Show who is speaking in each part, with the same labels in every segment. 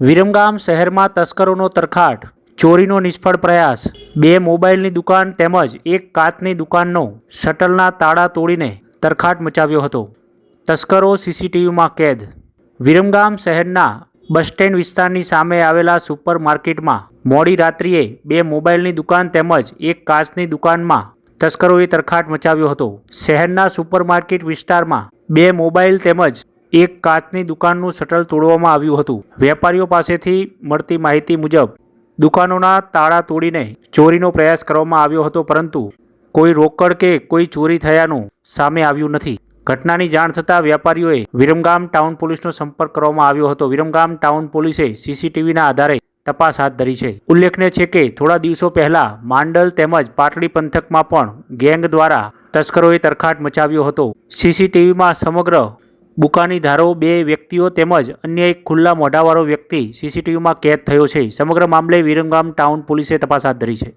Speaker 1: વિરમગામ શહેરમાં તસ્કરોનો તરખાટ, ચોરીનો નિષ્ફળ પ્રયાસ, બે મોબાઈલની દુકાન તેમજ એક કાચની દુકાનનો શટલના તાળા તોડીને તરખાટ મચાવ્યો હતો. તસ્કરો સીસીટીવીમાં કેદ. વિરમગામ શહેરના બસ સ્ટેન્ડ વિસ્તારની સામે આવેલા સુપર માર્કેટમાં મોડી રાત્રિએ બે મોબાઈલની દુકાન તેમજ એક કાચની દુકાનમાં તસ્કરોએ તરખાટ મચાવ્યો હતો. શહેરના સુપર માર્કેટ વિસ્તારમાં બે મોબાઈલ તેમજ એક કાચની દુકાનનું શટલ તોડવામાં આવ્યું હતું. વેપારીઓ પાસેથી મળતી માહિતી મુજબ, દુકાનોના તાળા તોડીને ચોરીનો પ્રયાસ કરવામાં આવ્યો હતો, પરંતુ કોઈ રોકડ કે કોઈ ચોરી થયાનું સામે આવ્યું નથી. ઘટનાની જાણ થતાં વેપારીઓએ વિરમગામ ટાઉન પોલીસનો સંપર્ક કરવામાં આવ્યો હતો. વિરમગામ ટાઉન પોલીસે સીસીટીવીના આધારે તપાસ હાથ ધરી છે. ઉલ્લેખનીય છે કે, થોડા દિવસો પહેલા માંડલ તેમજ પાટડી પંથકમાં પણ ગેંગ દ્વારા તસ્કરોએ તરખાટ મચાવ્યો હતો. સીસીટીવીમાં સમગ્ર બુકાનીધારો બે વ્યક્તિઓ તેમજ અન્ય એક ખુલ્લા મોઢાવાળો વ્યક્તિ સીસીટીવીમાં કેદ થયો છે. સમગ્ર મામલે વિરમગામ ટાઉન પોલીસે તપાસ હાથ ધરી છે.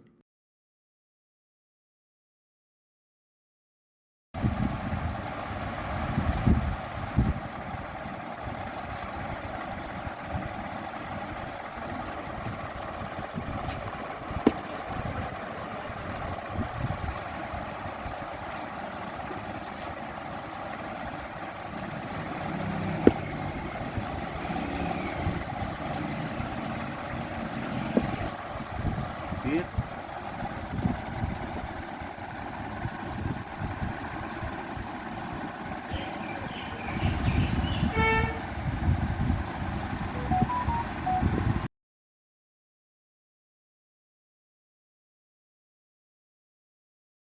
Speaker 1: bir